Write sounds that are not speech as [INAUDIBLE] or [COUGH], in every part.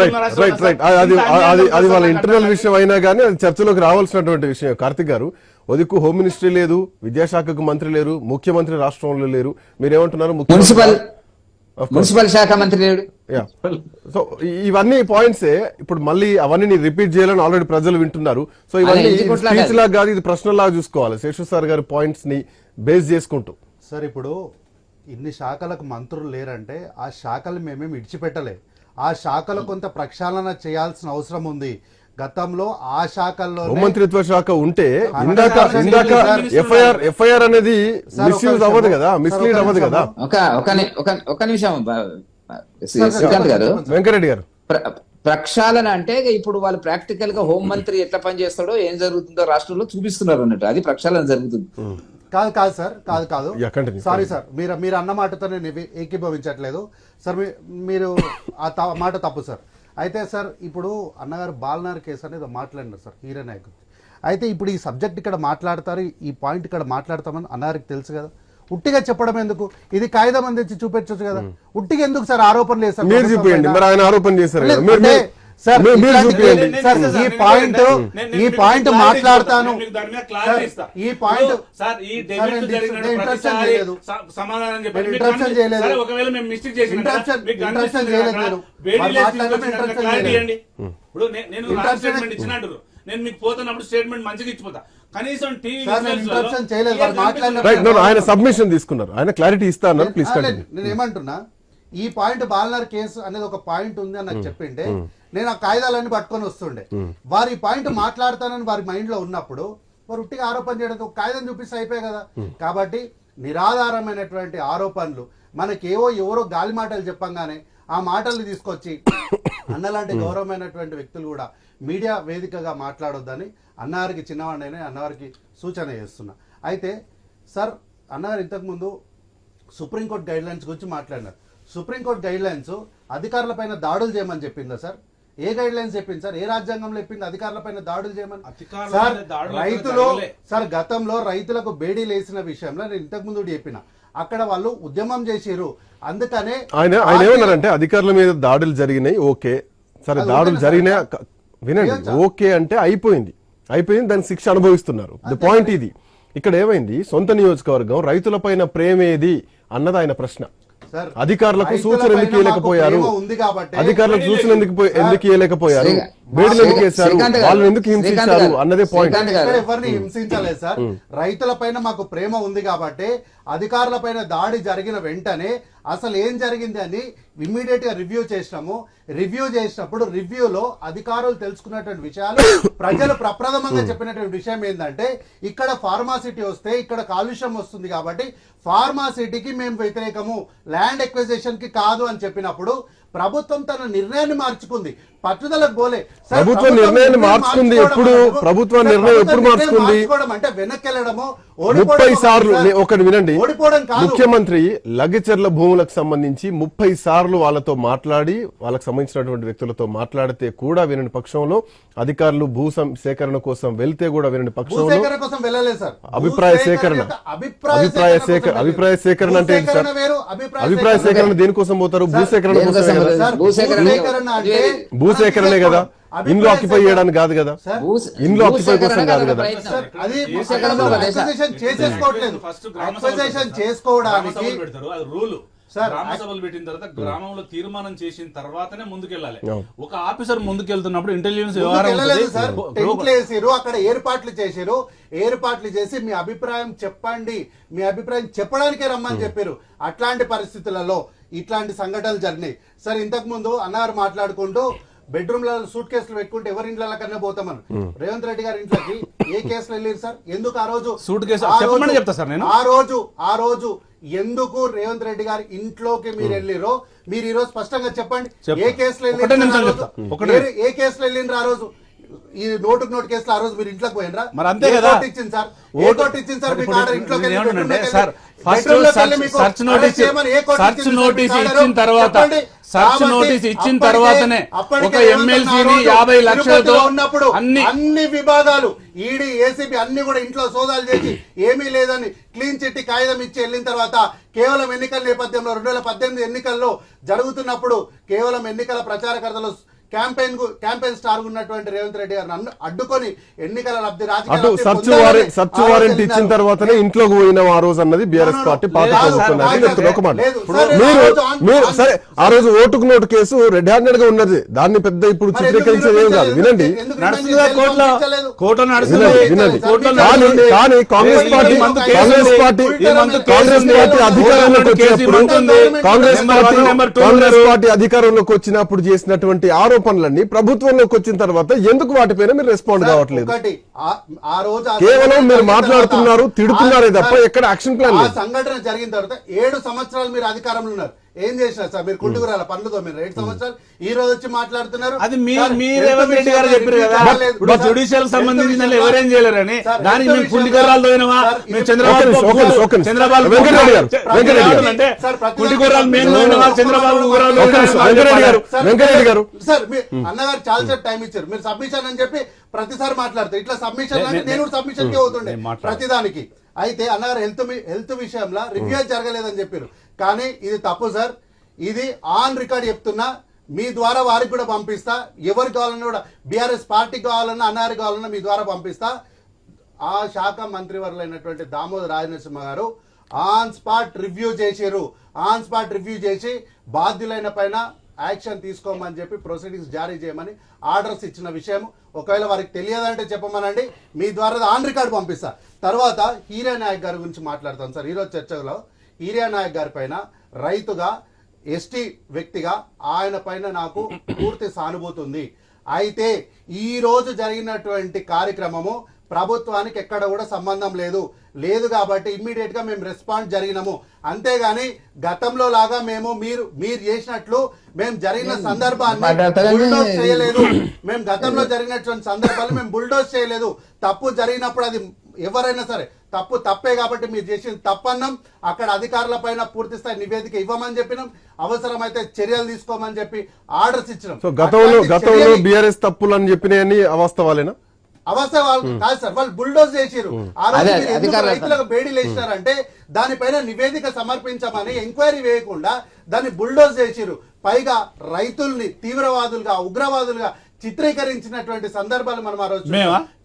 Right right. అది అది అది వాళ్ళ ఇంటర్నల్. విషయం అయినా కానీ అది చర్చలోకి రావాల్సినటువంటి విషయం. కార్తిక్ గారు ఒదిక్కు హోమ్ మినిస్ట్రీ లేదు విద్యాశాఖకు మంత్రి లేరు ముఖ్యమంత్రి రాష్ట్రంలో లేరు. మీరేమంటున్నారు? మున్సిపల్. మున్సిపల్ శాఖ మంత్రి లేడు. యా సో ఇవన్నీ పాయింట్సే. ఇప్పుడు మళ్ళీ అవన్నీ రిపీట్ చేయాలని ఆల్రెడీ ప్రజలు వింటున్నారు. సో ఇవన్నీ? స్పీచ్ లాగా కాదు ఇది ప్రశ్నలాగా చూసుకోవాలి. శేషు సార్ గారి పాయింట్స్ని బేస్ చేసుకుంటూ. సార్ ఇప్పుడు ఇన్ని శాఖలకు మంత్రులు లేరంటే ఆ శాఖలు మేమేమి విడిచిపెట్టలే ఆ శాఖలో కొంత ప్రక్షాళన చేయాల్సిన అవసరం ఉంది గతంలో ఆ శాఖల్లో హోంమంత్రిత్వ శాఖ ఉంటే ఇందాక ఇందాక. ఎఫ్ఐఆర్ ఎఫ్ఐఆర్ అనేది మిస్యూజ్ ఒక అవ్వదు. కదా మిస్లీడ్ అవ్వదు కదా. ఒక ఒక నిమిషం శ్రీకాంత్ గారు. వెంకరెడ్డి గారు ప్ర- ప్రక్షాళన అంటే ఇప్పుడు వాళ్ళు ప్రాక్టికల్గా హోం మంత్రి ఎట్లా పనిచేస్తాడో ఏం జరుగుతుందో రాష్ట్రంలో చూపిస్తున్నారు అన్నట్టు అది ప్రక్షాళన జరుగుతుంది కాదు కాదు సార్ కాదు కాదు. Sorry sir. మీరు మీరు అన్న మాటతో నేను ఏకీ- ఏకీభవించట్లేదు. సార్ మీ- మీరు ఆ త- మాట తప్పు సార్. అయితే సార్ ఇప్పుడు అన్నగారు బాలనార్ కేసు అనేది మాట్లాడినారు సార్ హీరో నాయకు అయితే ఇప్పుడు ఈ సబ్జెక్ట్ ఇక్కడ మాట్లాడతారు ఈ పాయింట్ ఇక్కడ మాట్లాడతామని అన్నగారికి తెలుసు కదా. ఉట్టిగా చెప్పడం ఎందుకు? ఇది కాగితం అందించి చూపించవచ్చు కదా. ఉట్టిగా ఎందుకు సార్ ఆరోపణలు లేదు సార్ మీరు పైన? మరి ఆయన ఆరోపణ చేశారు సార్ మీరు- చూపించండి ఈ పాయింట్ ఈ పాయింట్ మాట్లాడతాను. ఈ పాయింట్ సార్ ఈ డెబిట్ జరిగిన ప్రతిసారి సమాధానం చెప్పండి. కనిపి- చేయలేదు. సరే, ఒకవేళ మేము మిస్టేక్ చేసిన కనిపిస్తుంది చేయలేదు కదా, నేను. మరి. ఇవ్వండి. ఇప్పుడు నే- నేను స్టేట్మెంట్ మీకు పోతున్నప్పుడు స్టేట్మెంట్ మంచిగా ఇచ్చిపోతా. కనీసం టీవీ చేయలేదు. ఆయన సబ్మిషన్ తీసుకున్నారు. ఆయన క్లారిటీ ఇస్తా అన్నారు ప్లీజ్ నేను ఏమంటున్నా? ఈ పాయింట్ బాలనర్ కేసు అనేది ఒక పాయింట్ ఉంది అని నాకు చెప్పిండే. నేను ఆ కాగితాలన్నీ పట్టుకొని వస్తుండే. వారి ఈ పాయింట్ మాట్లాడతానని వారి మైండ్లో ఉన్నప్పుడు వారు ఉట్టిగా ఆరోపణ చేయడానికి ఒక కాగితం చూపిస్తే అయిపోయాయి కదా. కాబట్టి నిరాధారమైనటువంటి ఆరోపణలు మనకేవో ఎవరో గాలి మాటలు చెప్పంగానే ఆ మాటల్ని తీసుకొచ్చి [COUGHS] అన్నలాంటి గౌరవమైనటువంటి వ్యక్తులు కూడా మీడియా వేదికగా మాట్లాడొద్దని అన్నగారికి చిన్నవాడిని అన్నగారికి సూచన చేస్తున్నా. అయితే సార్ అన్నగారు ఇంతకుముందు సుప్రీంకోర్టు గైడ్ లైన్స్ గురించి మాట్లాడినారు. సుప్రీంకోర్టు గైడ్ లైన్స్ అధికారులపైన దాడులు చేయమని చెప్పిందా సార్? ఏ గైడ్ లైన్స్ చెప్పింది సార్? ఏ రాజ్యాంగంలో చెప్పింది అధికారులపైన దాడులు చేయమని? సార్ మీద దాడులు రైతులు. సార్ గతంలో రైతులకు బేడీలు వేసిన విషయంలో నేను ఇంతకుముందు కూడా చెప్పిన. అక్కడ వాళ్ళు ఉద్యమం చేసిరు అందుకనే ఆయన ఆయన ఏమన్నారంటే అధికారుల మీద దాడులు జరిగినాయి ఓకే. సరే దాడులు ఓకేనా జరిగినా సార్? క- వినండి? ఓకే అంటే అయిపోయింది. అయిపోయింది దానికి శిక్ష అనుభవిస్తున్నారు. ది పాయింట్ ఇది. ఇక్కడ ఏమైంది? సొంత నియోజకవర్గం రైతులపైన ప్రేమేది అన్నది ఆయన ప్రశ్న. అధికారులకు సూచన ఎందుకు ఇవ్వలేకపోయారు? ప్రేమ ఉంది కాబట్టి అధికారులకు సూచన ఎందుకు పోయి- ఎందుకు ఇవ్వలేకపోయారు? వేడులు ఎందుకు వేశారు వాళ్ళని ఎందుకు హింసించారు అన్నదే పాయింట్ ఎవరిని హింసించలేదు సార్. రైతుల పైన మాకు ప్రేమ ఉంది కాబట్టి అధికారుల పైన దాడి జరిగిన వెంటనే అసలు ఏం జరిగింది అని ఇమ్మీడియట్గా రివ్యూ చేసినాము. రివ్యూ చేసినప్పుడు రివ్యూలో అధికారులు తెలుసుకున్నటువంటి విషయాలు ప్రజలు ప్రప్రథమంగా చెప్పినటువంటి విషయం ఏంటంటే ఇక్కడ ఫార్మాసిటీ వస్తే ఇక్కడ కాలుష్యం వస్తుంది కాబట్టి ఫార్మాసిటీకి మేము వ్యతిరేకము ల్యాండ్ ఎక్విజేషన్కి కాదు అని చెప్పినప్పుడు ప్రభుత్వం తన నిర్ణయాన్ని మార్చుకుంది. పట్టుదలకు పోలే సార్, ప్రభుత్వం నిర్ణయాన్ని మార్చుకుంది ఎప్పుడు? ప్రభుత్వం నిర్ణయం ఎప్పుడు మార్చుకుంది? అంటే వెనక్కి వెళ్ళడము ముప్పై సార్లు ఒకటి వినండి. ముఖ్యమంత్రి లగచర్ల భూములకు సంబంధించి ముప్పై సార్లు వాళ్ళతో మాట్లాడి వాళ్ళకి సంబంధించినటువంటి వ్యక్తులతో మాట్లాడితే కూడా వినని పక్షంలో అధికారులు భూ సేకరణ కోసం వెళ్తే కూడా వినని పక్షంలో అభిప్రాయ సేకరణ అభిప్రాయ సేకరణ సేకరణ అభిప్రాయ. సేకరణ అంటే సార్? అభిప్రాయ సేకరణ సేకరణ దేనికోసం పోతారు? దేనికోసం కోసమే కదా భూసేకరణే కదా. ఇండ్లు ఆక్యుపై సేకరణ. చేయడానికి కాదు కదా. ఇండ్లు ఆక్యుపై కోసం కాదు కాదు. సార్, అది. చేసుకోవడానికి రూల్ గ్రామ సభలు పెట్టిన తర్వాత గ్రామంలో తీర్మానం చేసిన తర్వాతనే ముందుకెళ్ళాలి. ఒక ఆఫీసర్ ముందుకెళ్తున్నప్పుడు ఇంటెలిజెన్స్ ముందుకు వ్యవహారం అక్కడ ఏర్పాట్లు చేసిరు ఏర్పాట్లు చేసి మీ అభిప్రాయం చెప్పండి. మీ అభిప్రాయం చెప్పడానికే రమ్మని చెప్పారు అట్లాంటి పరిస్థితులలో ఇట్లాంటి సంఘటనలు జరిగినాయి. సార్ ఇంతకు ముందు అన్నారు మాట్లాడుకుంటూ బెడ్రూమ్లలో సూట్ కేసులు పెట్టుకుంటే ఎవరి ఇండ్ల కన్నా పోతామని రేవంత్ రెడ్డి గారి ఇంట్లోకి ఏ కేసులు వెళ్ళారు సార్ ఎందుకు ఆ రోజు సూట్ కేసు ఆ చెప్పమని రోజు- చెప్తా సార్ నేను. ఆ రోజు ఆ రోజు ఎందుకు రేవంత్ రెడ్డి గారి ఇంట్లోకి మీరు వెళ్ళిరో మీరు ఈ రోజు స్పష్టంగా చెప్పండి. ఏ కేసులు. ఒకటే. ఏ- కేసులు వెళ్ళిండ్రు ఆ రోజు ఈ నోటుకు నోటు కేసులు ఆ రోజు మీరు ఇంట్లోకి పోయినరా మరి అంతే కదా. ఇచ్చింది సార్ ఏ ఓటు- కోర్టు ఇచ్చింది సార్ మీకు ఆర్డర్ ఇంట్లోకి వెళ్ళి సార్, వెళ్ళి- ఫస్ట్ సర్చ్- వెళ్ళి మీకు search arrest notice search notice ఇచ్చిన? తర్వాత. సర్చ్ నోటీస్ ఇచ్చిన తర్వాతనే ఒక ఎమ్మెల్సీని యాభై లక్షలతో ఉన్నప్పుడు అన్ని అన్ని విభాగాలు ఈడీ ఏసీబీ అన్ని కూడా ఇంట్లో సోదాలు చేసి ఏమీ లేదని క్లీన్ చిట్టి కాగితం ఇచ్చి వెళ్ళిన తర్వాత కేవలం ఎన్నికల నేపథ్యంలో రెండు వేల పద్దెనిమిది ఎన్నికల్లో జరుగుతున్నప్పుడు కేవలం ఎన్నికల ప్రచారకర్తలు క్యాంపెయిన్ క్యాంపెయిన్ స్టార్ ఉన్నటువంటి రేవంత్ రెడ్డి గారిని అడ్డుకొని ఎన్నికల లబ్ధి వారెంట్ ఇచ్చిన. తర్వాతనే ఇంట్లోకి పోయినాం ఆ రోజు అన్నది బీఆర్ఎస్ పార్టీ. పాత సార్, మీరు ఆ రోజు ఆన్- మీరు ఆన్- సరే ఆ రోజు ఓటుకు నోటు కేసు రెడ్ హ్యాండెడ్గా ఉన్నది దాన్ని పెద్ద ఇప్పుడు చిత్రీకరించేది ఏం కాదు? వినండి కానీ Congress party Congress. Party Congress. Party అధికారంలోకి వచ్చినప్పుడు. కాంగ్రెస్ పార్టీ కాంగ్రెస్. పార్టీ అధికారంలోకి వచ్చినప్పుడు చేసినటువంటి ఆరోపణలన్నీ ప్రభుత్వంలోకి వచ్చిన తర్వాత ఎందుకు వాటిపైన మీరు రెస్పాండ్ కావట్లేదు కేవలం మీరు మాట్లాడుతున్నారు, తిడుతున్నారే తప్ప ఎక్కడ యాక్షన్ ప్లాన్. సంఘటన జరిగిన తర్వాత ఏడు సంవత్సరాలు మీరు అధికారంలో ఉన్నారు ఏం చేసినారు సార్? మీరు కుంటుకురాల పనులతో మీరు? ఏడు సంవత్సరాలు ఈ రోజు వచ్చి మాట్లాడుతున్నారు? అది మీ సార్, మీ హెల్త్ రేవంత్ రెడ్డి గారు విషయంలో చెప్పారు కదా. రివ్యూ కాలేదు. ఇప్పుడు సార్, జుడిషియల్ సంబంధించిన ఎవరేం చేయలేరని? దానికి మేము కుంటికర్రాలు తోయినమా? సార్, మేము చంద్రబాబు. అంటే కుంటికర్రాలు మేము చంద్రబాబు వెంకటరెడ్డి గారు. సార్, వెంకటరెడ్డి గారు. సార్ మీ అన్నగారు చాలా సేపు టైం ఇచ్చారు. మీరు సబ్మిషన్ అని చెప్పి ప్రతిసారి మాట్లాడతారు. ఇట్లా సబ్మిషన్ నేను కూడా సబ్మిషన్కి అవుతుండే. ప్రతిదానికి. అయితే అన్నగారు హెల్త్ హెల్త్ విషయంలో రివ్యూ జరగలేదని చెప్పారు. కానీ ఇది తప్పు సార్. ఇది ఆన్ రికార్డ్ చెప్తున్నా. మీ ద్వారా వారికి కూడా పంపిస్తా. ఎవరికి కావాలన్నా కూడా బీఆర్ఎస్ పార్టీ కావాలన్నా అన్నగారికి కావాలన్నా మీ ద్వారా పంపిస్తా. ఆ శాఖ మంత్రివర్యులైనటువంటి Damodar Rajanarasimha garu on spot review చేశారు. ఆన్ స్పాట్ రివ్యూ చేసి బాధ్యులైన పైన యాక్షన్ తీసుకోమని చెప్పి ప్రొసీడింగ్స్ జారీ చేయమని ఆర్డర్స్ ఇచ్చిన విషయం ఒకవేళ వారికి తెలియదంటే చెప్పమనండి. మీ ద్వారా ఆన్ రికార్డ్ పంపిస్తా. తర్వాత హీరా నాయక్ గారి గురించి మాట్లాడతాం సార్. ఈరోజు చర్చలో హీరా నాయక్ గారి పైన రైతుగా ఎస్టీ వ్యక్తిగా ఆయన పైన నాకు పూర్తి సానుభూతి ఉంది. అయితే ఈరోజు జరిగినటువంటి కార్యక్రమము ప్రభుత్వానికి ఎక్కడ కూడా సంబంధం లేదు. లేదు కాబట్టి ఇమ్మీడియట్గా మేము రెస్పాండ్ జరిగినాము. అంతేగాని గతంలో లాగా మేము మీరు మీరు చేసినట్లు మేము జరిగిన సందర్భాన్ని బుల్డోజ్ చేయలేదు. మేము గతంలో జరిగినటువంటి సందర్భాలు మేము బుల్డోజ్ చేయలేదు. తప్పు జరిగినప్పుడు అది ఎవరైనా సరే తప్పు తప్పే కాబట్టి మీరు చేసింది తప్పన్నాం. అక్కడ అధికారుల పైన పూర్తి స్థాయి నివేదిక ఇవ్వమని చెప్పినాం. అవసరమైతే చర్యలు తీసుకోమని చెప్పి ఆర్డర్స్ ఇచ్చినాం. సో గతంలో గతంలో బీఆర్ఎస్ తప్పులు అని చెప్పినాయని అవాస్తవాలేనా అవస్థ వాళ్ళు కాదు సార్ వాళ్ళు బుల్డోజ్ చేసిరు ఆ రోజు మీరు ఎందుకు రైతులకు బేడీలు వేసినారంటే దానిపైన నివేదిక సమర్పించమని ఎంక్వైరీ వేయకుండా దాన్ని బుల్డోజ్ చేసిరు పైగా రైతుల్ని తీవ్రవాదులుగా ఉగ్రవాదులుగా చిత్రీకరించినటువంటి సందర్భాలు మనం ఆ రోజు?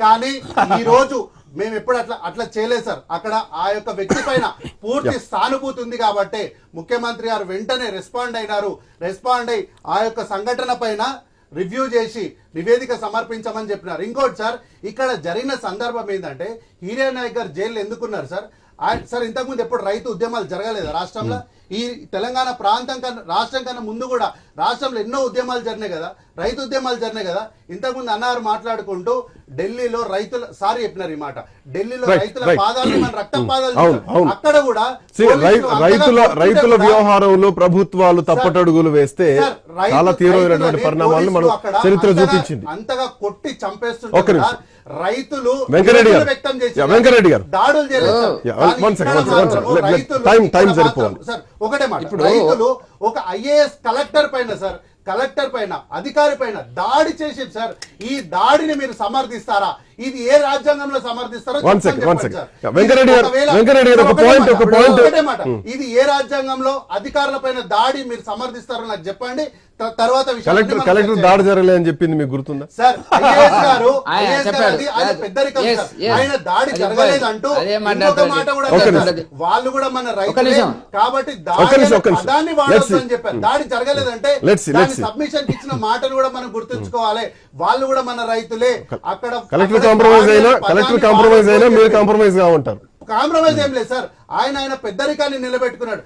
కానీ ఈ రోజు మేము ఎప్పుడు అట్లా అట్లా చేయలేదు సార్. అక్కడ ఆ యొక్క వ్యక్తి పైన పూర్తి సానుభూతి ఉంది కాబట్టి ముఖ్యమంత్రి గారు వెంటనే రెస్పాండ్ అయినారు. రెస్పాండ్ అయి ఆ యొక్క సంఘటన పైన రివ్యూ చేసి నివేదిక సమర్పించమని చెప్పినారు. ఇంకోటి సార్ ఇక్కడ జరిగిన సందర్భం ఏంటంటే హీరే నాయక్ గారు జైలు ఎందుకున్నారు సార్? సార్ ఇంతకుముందు ఎప్పుడు రైతు ఉద్యమాలు జరగలేదు రాష్ట్రంలో? ఈ తెలంగాణ ప్రాంతం కన్నా రాష్ట్రం కన్నా ముందు కూడా రాష్ట్రంలో ఎన్నో ఉద్యమాలు జరిగినాయి కదా రైతు ఉద్యమాలు జరిగినాయి కదా ఇంతకుముందు అన్నారు మాట్లాడుకుంటూ ఢిల్లీలో రైతుల సారీ చెప్పినారు ఈ మాట ఢిల్లీలో రైతుల. పాదాలని మన రక్త పాదాలు. అక్కడ కూడా రైతుల రైతుల వ్యవహారంలో ప్రభుత్వాలు తప్పటడుగులు వేస్తే చాలా తీవ్రమైనటువంటి పరిణామాలను మనం చరిత్ర అంతగా- చూపించింది అంతగా కొట్టి చంపేస్తుంటే ఒక్క కూడా నిమిషం. రైతులు వెంకరెడ్డి గారు. వ్యక్తం చేసి వెంకరెడ్డి గారు. దాడులు చేయలేదు time మాత్రం- సరిపోవాలి. ఒకటే మాట. ఇప్పుడు- రైతులు ఒక ఐఏఎస్ కలెక్టర్ పైన సార్ కలెక్టర్ పైన అధికారి పైన దాడి చేసి సార్. ఈ దాడిని మీరు సమర్థిస్తారా? ఇది ఏ రాజ్యాంగంలో సమర్థిస్తారో వెంకరెడ్డి గారు, వెంకరెడ్డి గారు, ఒక ఒక మాట. ఇది ఏ రాజ్యాంగంలో అధికారుల పైన దాడి మీరు సమర్థిస్తారో నాకు చెప్పండి. తర్వాత కలెక్టర్ కలెక్టర్ దాడి జరగలే అని చెప్పింది మీకు గుర్తుందా? సార్ గారు ఆయన పెద్దరికం దాడి ఇంకొక మాట్లాడుతుంది. మాట కూడా. వాళ్ళు కూడా మన రైతులే. కాబట్టి దాడి నిమిషం, అనే ఒక నిమిషం. పదాన్ని Let's వాడొద్దు see. అని చెప్పారు. దాడి జరగలేదంటే. సబ్మిషన్ ఇచ్చిన మాటలు కూడా మనం గుర్తుంచుకోవాలి. వాళ్ళు కూడా మన రైతులే. అక్కడ కలెక్టర్ అక్కడ కాంప్రమైజ్ అయినా కలెక్టర్ కాంప్రమైజ్ అయినా మీరు కాంప్రమైజ్గా ఉంటారు కాంప్రమైజ్ ఏం లేదు సార్. ఆయన ఆయన పెద్దరికాన్ని నిలబెట్టుకున్నాడు.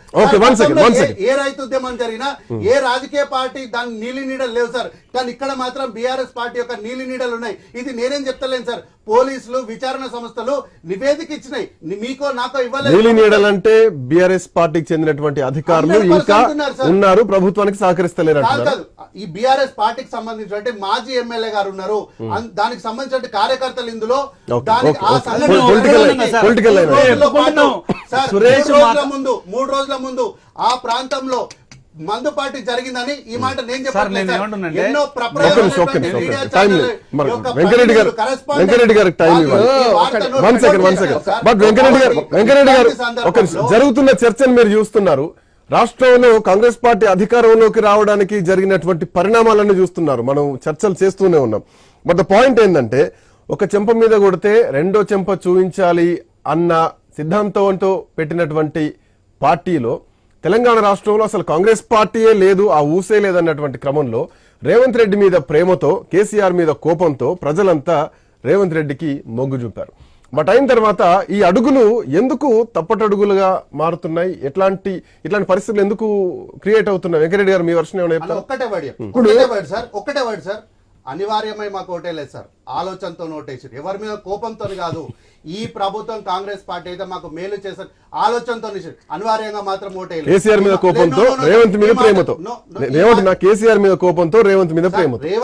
ఏ- రైతు ఉద్యమం జరిగినా ఏ రాజకీయ పార్టీ దాని నీలి నీడలు లేవు సార్. కానీ ఇక్కడ మాత్రం బీఆర్ఎస్ పార్టీ యొక్క నీలి నీడలు ఉన్నాయి. ఇది నేనేం చెప్తలేను సార్. పోలీసులు విచారణ సంస్థలు నివేదిక ఇచ్చినాయి. మీకో నాకో ఇవ్వలేదు. నీలి నీడలంటే బీఆర్ఎస్ పార్టీకి చెందినటువంటి అధికారులు 100% ఇంకా ఉన్నారు ప్రభుత్వానికి సహకరిస్తలేరు ఈ బీఆర్ఎస్ పార్టీకి సంబంధించినటువంటి మాజీ ఎమ్మెల్యే గారు ఉన్నారు. అన్- దానికి సంబంధించిన కార్యకర్తలు ఇందులో. దానికి సురేష్ ముందు మూడు రోజుల ముందు ఆ ప్రాంతంలో మందు పార్టీ జరిగిందని ఈ మాట నేను ఎన్నో Venkareddy garu- Venkareddy time one second one second. But Venkareddy garu Venkareddy garu ఒక. సందర్భంలో జరుగుతున్న చర్చను మీరు చూస్తున్నారు. రాష్ట్రంలో కాంగ్రెస్ పార్టీ అధికారంలోకి రావడానికి జరిగినటువంటి పరిణామాలను చూస్తున్నారు. మనం చర్చలు చేస్తూనే ఉన్నాం. బట్ ద పాయింట్ ఏంటంటే ఒక చెంప మీద కొడితే రెండో చెంప చూపించాలి అన్న సిద్ధాంతంతో పెట్టినటువంటి పార్టీలో తెలంగాణ రాష్ట్రంలో అసలు కాంగ్రెస్ పార్టీయే లేదు ఆ ఊసే లేదన్నటువంటి క్రమంలో రేవంత్ రెడ్డి మీద ప్రేమతో కేసీఆర్ మీద కోపంతో ప్రజలంతా రేవంత్ రెడ్డికి మొగ్గు చూపారు. బట్ అయిన తర్వాత ఈ అడుగులు ఎందుకు తప్పటడుగులుగా మారుతున్నాయి? ఎట్లాంటి ఇట్లాంటి పరిస్థితులు ఎందుకు క్రియేట్ అవుతున్నాయి? వెంకరెడ్డి గారు మీ వర్షం ఏమైనా. ఒక్కటే వర్డ్ సార్ ఒక్కటే వర్డ్ సార్ అనివార్యమై మాకు ఓటేలేదు సార్. ఆలోచనతో ఓటేసారు ఎవరి మీద కోపంతో కాదు ఈ ప్రభుత్వం కాంగ్రెస్ పార్టీ అయితే మాకు మేలు చేశారు ఆలోచనతో అనివార్యంగా మాత్రం ఓటేయలేదు. కేసీఆర్ మీద కోపంతో రేవంత్ మీద ప్రేమతో. రేవంత్ నా కేసీఆర్ మీద కోపంతో రేవంత్ మీద ప్రేమతో.